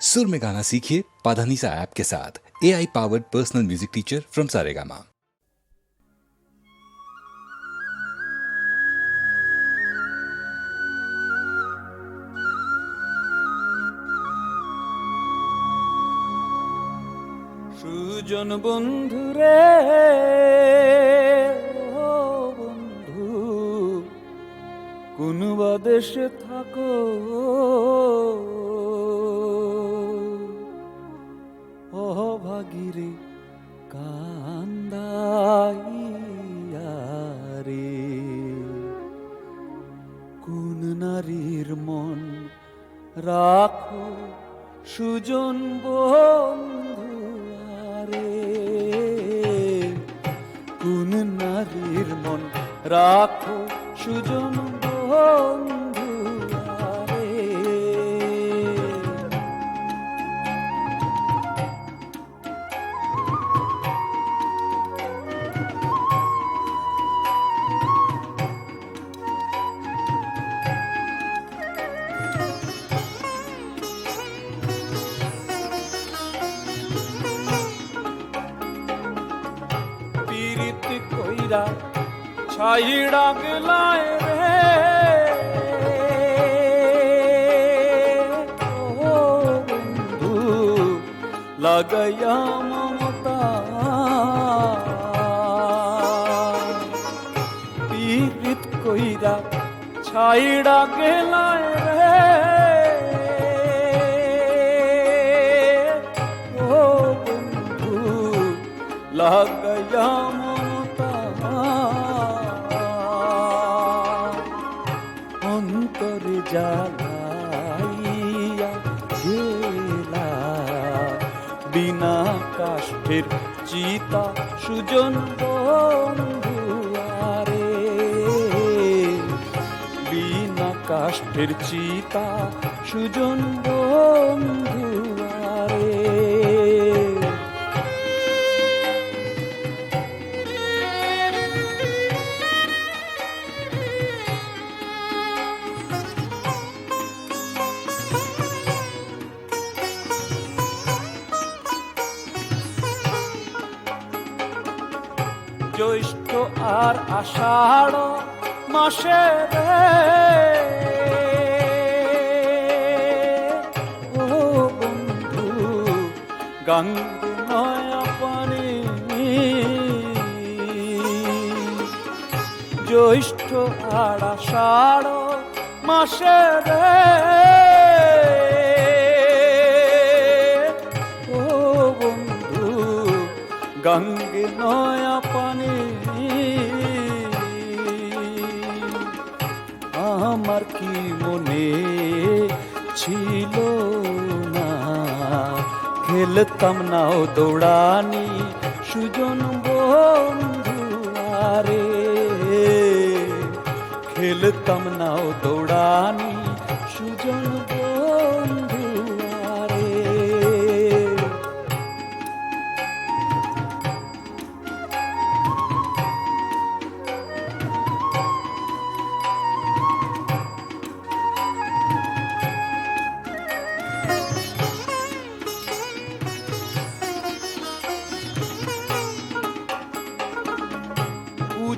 सुर में गाना सीखिए पाधानीसा ऐप के साथ A I powered personal music teacher from Saregama Sujan বন্ধু রে ও বন্ধু কোন বা দেশে থাকো ভাগিরে কান্দাইয়া রে কোন নারীর মন রাখো সুজন বন্ধু আরে কোন নারীর মন রাখো সুজন বন্ধু লাগাইয়া মমতা পীড়িত কইরা ছাইড়া গেলায় রে ও বন্ধু লাগাইয়া কাষ্ঠের চিতা সুজন বন্ধুয়ারে। বিনা কাষ্ঠের চিতা সুজন বন্ধু জ্যৈষ্ঠ আর আষাঢ় মাসে ও বন্ধু গঙ্গে নয়া পানি জ্যৈষ্ঠ আর আষাঢ় মাসে রে। গঙ্গে নয়া পানি আমার কি মনে ছিল না? খেলতাম নাও দৌড়ানি সুজন বন্ধু আরে। খেলতাম নাও দৌড়ানি সুজন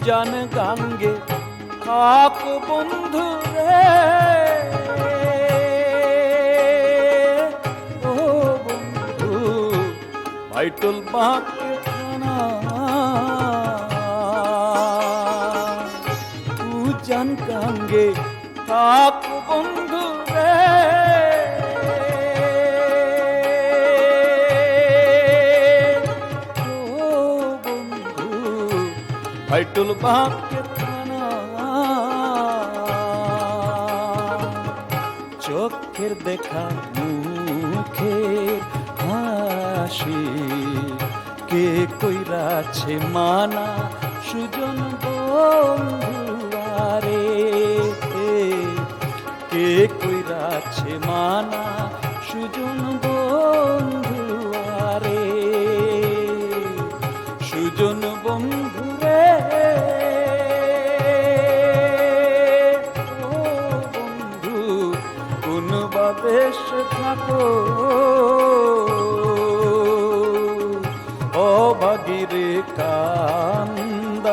উজান গাঙ্গে থাক বন্ধু রে। ও বন্ধু ভাইটল বাঁকে থানা উজান গাঙ্গে থাক বন্ধু বাঁকে থানা। চোখের দেখা মুখের হাসি। কে কইরাছে মানা সুজন বন্ধু আরে কে কইরাছে মানা বেশ থাকো। ও অবাগিরে কান্দাইয়া,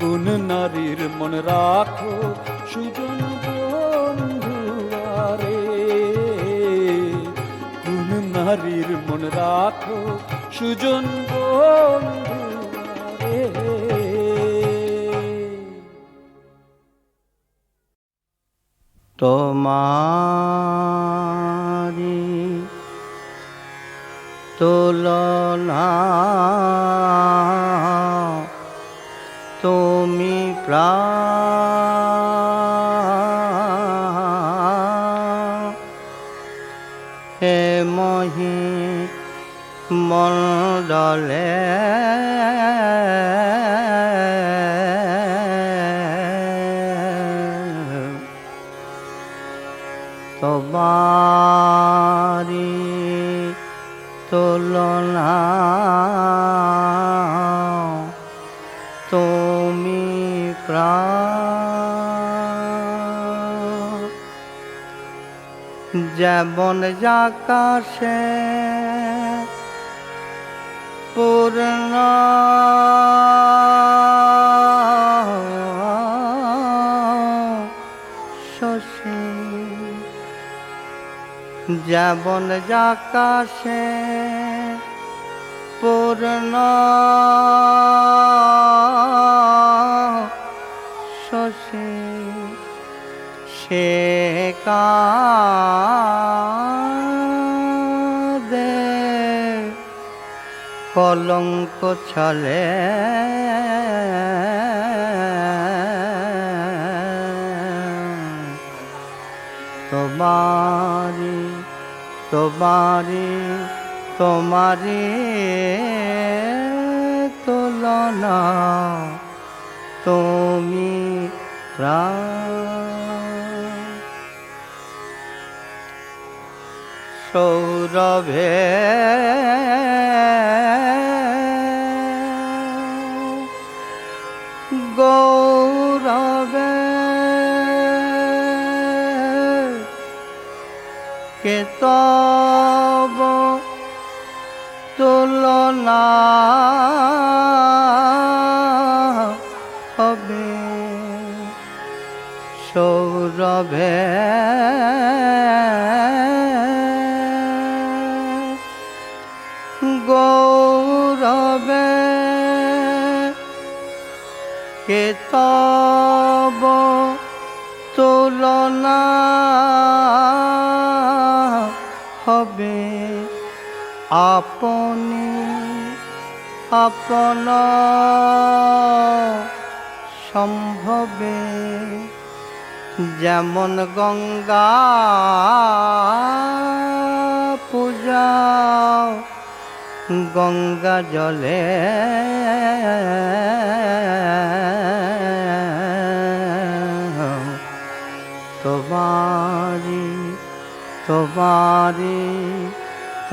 কোন নারীর মন রাখো সুজন বন্ধুয়ারে। কোন নারীর মন রাখো সুজন বন্ধু তোমারি তুলনা। তুমি প্রাণ হে মহি মণ্ডলে তোমারি তুলনা। তুমি যেমন যাকাশে পূর্ণ যেমন যাকাশে পূর্ণ শশী সে কাঁদে। কলঙ্ক ছলে তোমারি তোমারি তোমারি তুলনা। তুমি সৌরভে গৌরবে কে তব তুলনা হবে। সৌরভে গৌরবে কে তব আপনি আপন সম্ভবে। যেমন গঙ্গা পূজা গঙ্গা জলে তোমারি তোমারি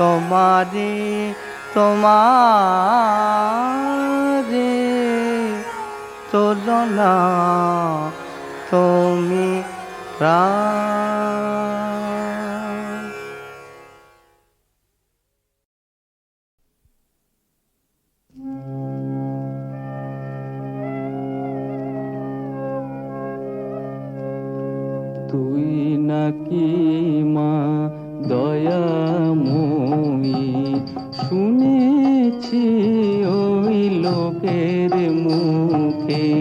তোমারি তোমারি তুলনা তুমি তুই নাকি মা দয়াময়ী Mm-hmm.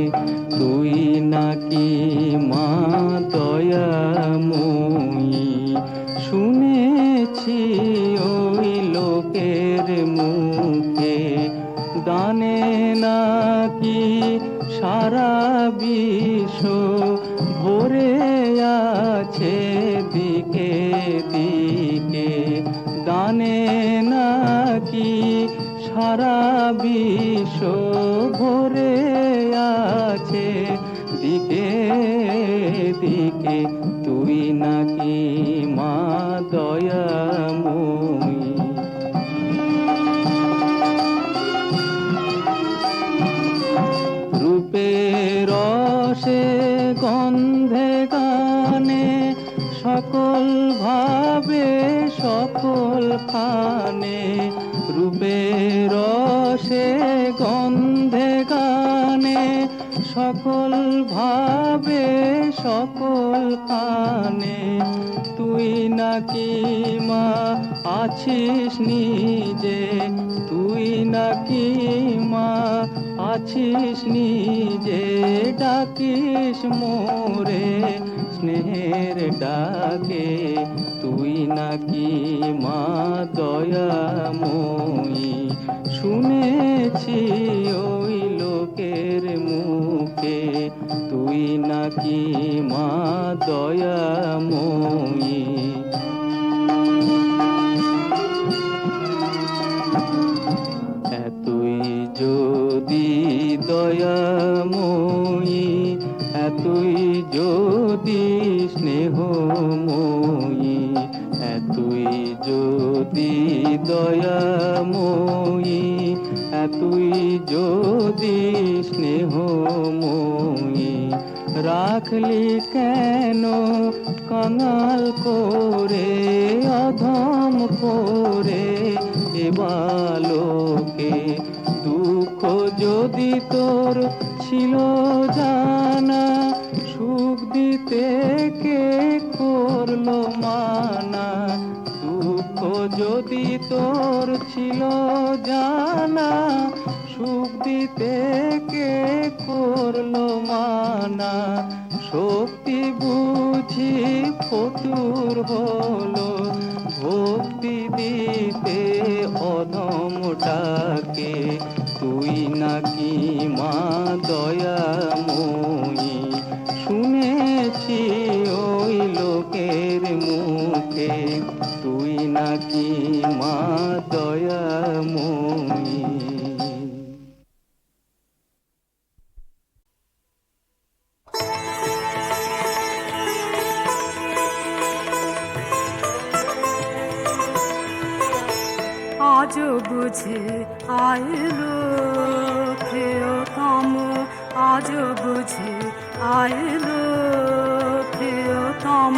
ভাবে সকল খানে তুই নাকি মা আছিস নিজে? তুই নাকি মা আছিস নিজে? ডাকিস মোরে স্নেহের ডাকে, তুই নাকি মা দয়া দয়াময়ী? শুনেছি তুই নাকি মা দয়াময়ী? রাখলি কেন? কাঙাল করে, অধম করে এবালোকে দুঃখ যদি তোর ছিল জানা, সুখ দিতে কে করল মানা? দুঃখ যদি তোর ছিল জানা, সুখ দিতে কে করল মানা? শক্তি বুঝি ফতুর হলো ভক্তি দিতে অধমটাকে তুই নাকি মা দয়াময়ী আজ বুঝে আইলো প্রিয়তম আজ বুঝে আইলো প্রিয়তম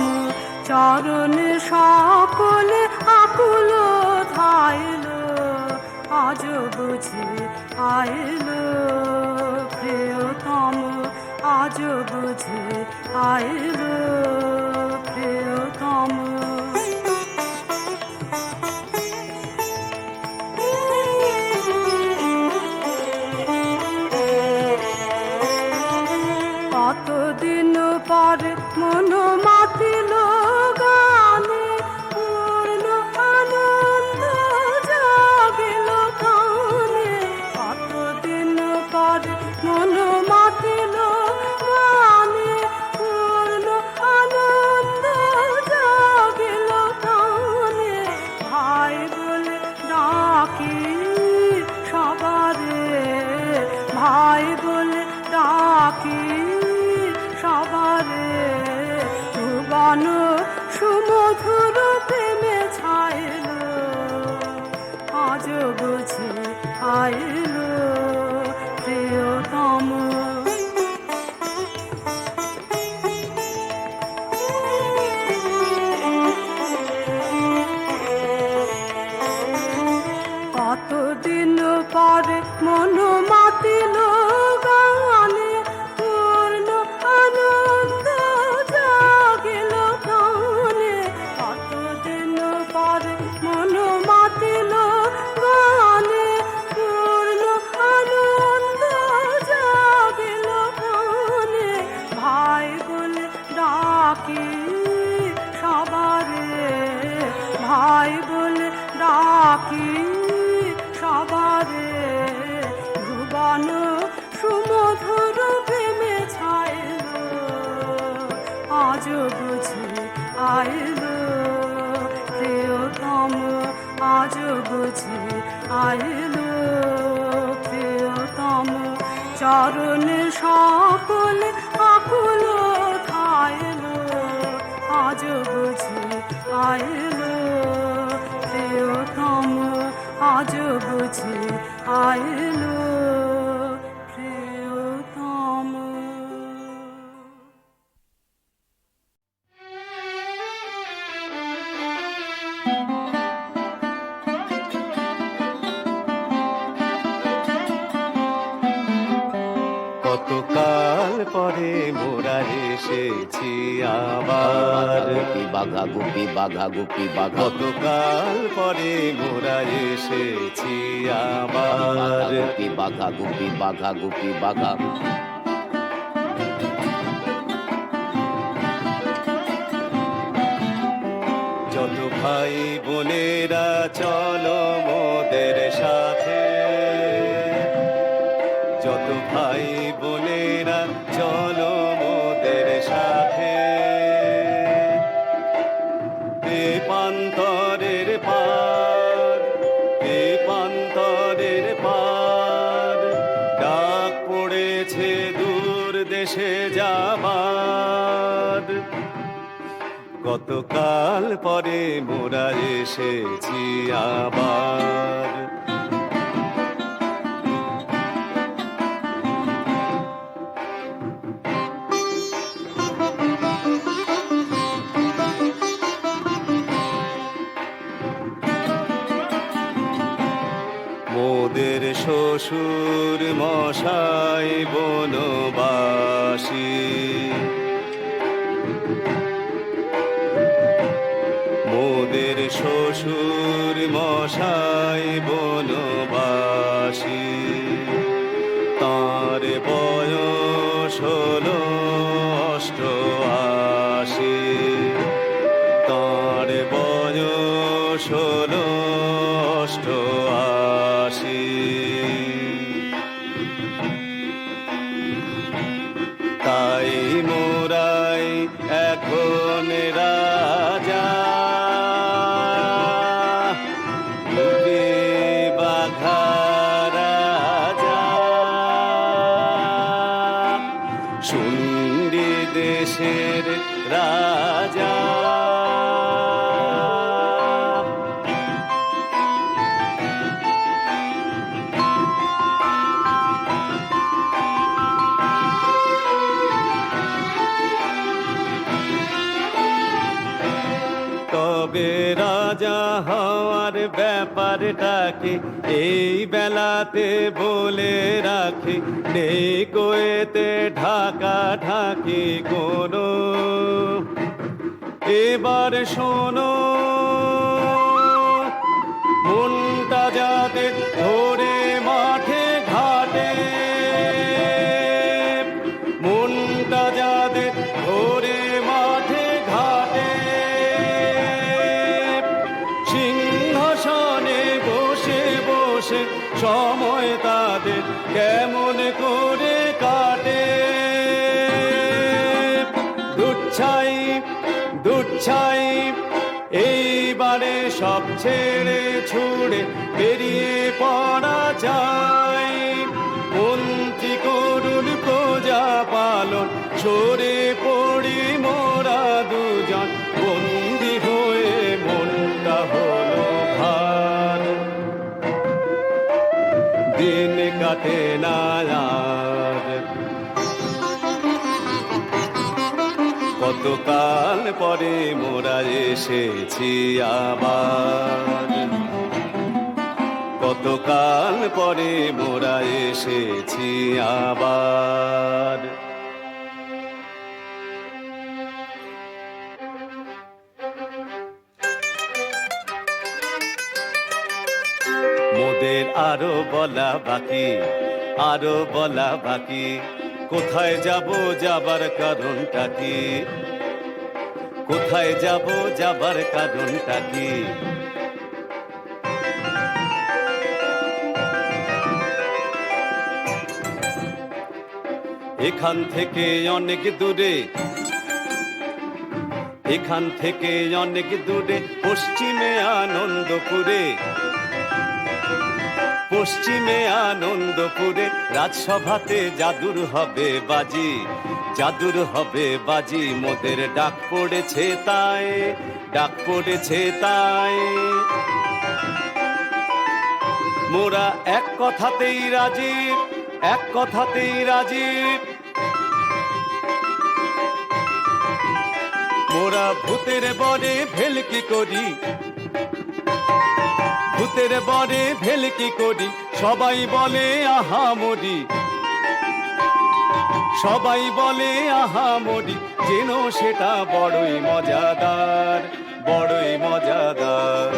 চরণ সকলে আকুল ধাইল আজ বুঝে আইলো প্রিয়তম আজ বুঝে আইলো মন আজ বুঝে আইল বাঘা গুপি বাঘা কতকাল পরে মোরা এসেছি আবার। গুপি বাঘা গুপি বাঘা গুপি বাঘা যত ভাই বোনেরা চলো মোদের সাথে। যত ভাই বোনেরা চলো কতকাল পরে মোরা এসেছি আবার? মোদের শ্বশুর মশাই বনবাসী। শ্বশুর মশাই বনবাসী ব্যাপারটাকে এই বেলাতে বলে রাখি নেই কোয়েতে ঢাকা ঢাকি কোনো। এবার শোনো বসে সময় তাদের কেমন করে কাটে। দুচ্ছাই দুচ্ছাই এইবারে সব ছেড়ে ছুড়ে বেরিয়ে পড়া না আর কতকাল পরে মোরা এসেছি আবার। কতকাল পরে মোরা এসেছি আবার। মোদের আরও বলা বাকি। আরও বলা বাকি। কোথায় যাব যাবার কারণটা কি? কোথায় যাব যাবার কারণটা কি? এখান থেকে অনেক দূরে, এখান থেকে অনেক দূরে, পশ্চিমে আনন্দপুরে পশ্চিমে আনন্দপুরে রাজসভাতে জাদুর হবে বাজি, জাদুর হবে বাজি, মোদের ডাক পড়েছে তাই, ডাক পড়েছে তাই। মোরা এক কথাতেই রাজি, এক কথাতেই রাজি। মোরা ভূতের বনে ভেলকি করি ভূতের বনে ভেলকি করি, সবাই বলে, আহা মরি সবাই বলে আহামরি যেন সেটা বড়ই মজাদার বড়ই মজাদার।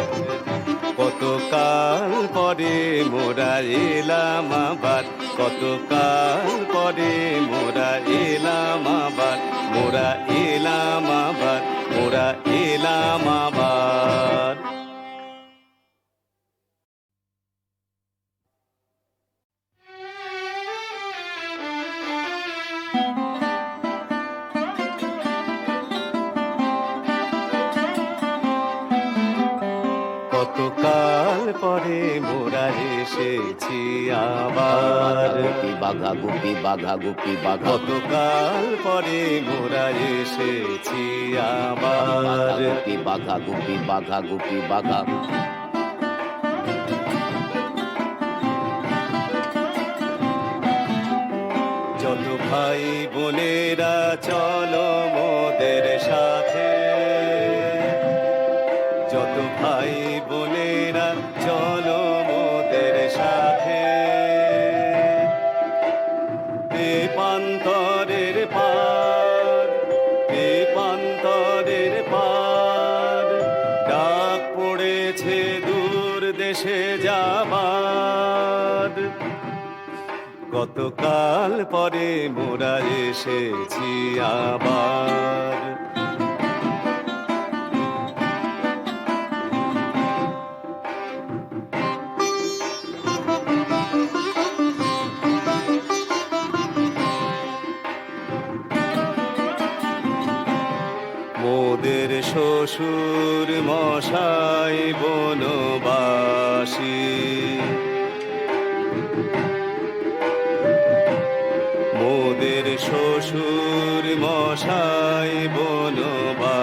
কতকাল পরে মোরা এলাম আবার, কতকাল পরে মোরা এলাম আবার, মোরা এলাম আবার, মোরা এলাম আবার। বাঘা গুপি বাঘা। গুপি বাঘা কতকাল পরে মোরা এসেছি আবার। গুপি বাঘা গুপি বাঘা গুপি বাঘা। যত ভাই বোনেরা চলো মোদের সাথে। যত ভাই কতকাল পরে মোরা এসেছি আবার। মোদের শ্বশুর মশাই মোদের শ্বশুর মশাই বনবাসী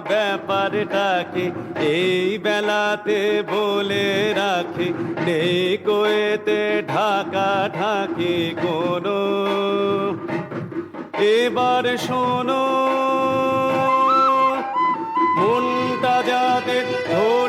ব্যাপারটাকে এই বেলাতে বলে রাখি। নেই কোয়েতে ঢাকা ঢাকি কোনো এবার শোনো, মনটা যাতে ধরে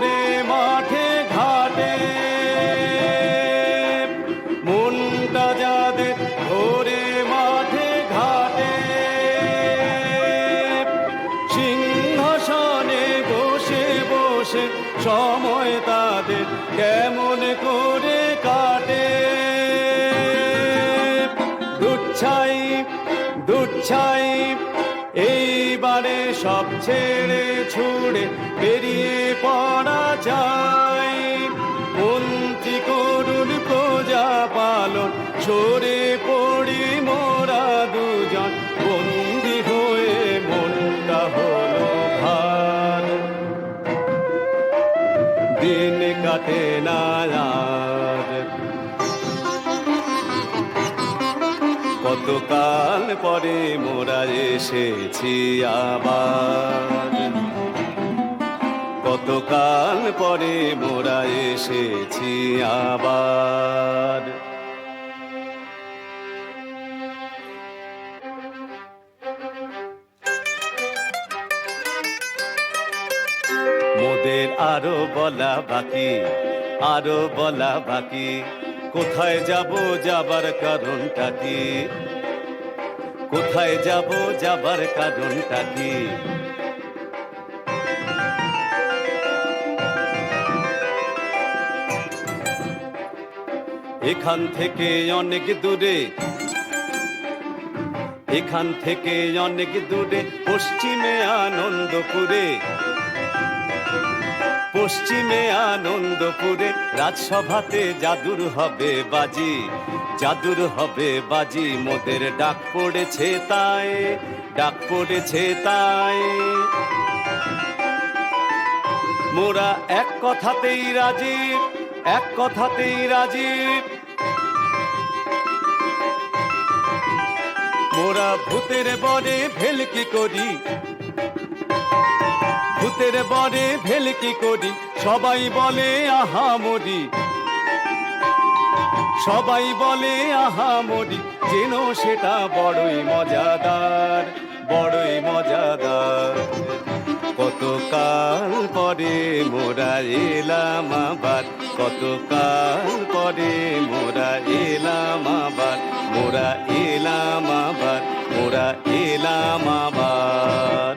দুচ্ছাই এইবারে সব ছেড়ে ছুড়ে বেরিয়ে পড়া যায়। মন্ত্রী করুন প্রজা পালন, সরে পড়ি মোরা দুজন। বন্দি হয়ে মনটা হলো ভার। দিন কাটে না কতকাল পরে মোরা এসেছি আবার? কতকাল পরে মোরা এসেছি আবার? মোদের আরও বলা বাকি, আরও বলা বাকি। কোথায় যাব যাবার কারণটা কি? কোথায় যাব যাবার কারণটা কি? এখান থেকে অনেক দূরে, এখান থেকে অনেক দূরে, পশ্চিমে আনন্দপুরে পশ্চিমে আনন্দপুরে রাজসভাতে জাদুর হবে বাজি, জাদুর হবে বাজি, মোদের ডাক পড়েছে তাই, ডাক পড়েছে তাই। মোরা এক কথাতেই রাজি, এক কথাতেই রাজি। মোরা ভূতের বরে ভেলকি করি ভূতের বরে ভেলকি করি, সবাই বলে, আহা, মরি। সবাই বলে, আহা, মরি। যেন সেটা বড়ই মজাদার বড়ই মজাদার। কতকাল পরে মোরা এলাম আবার, কতকাল পরে মোরা এলাম আবার, মোরা এলাম আবার, মোরা এলাম আবার।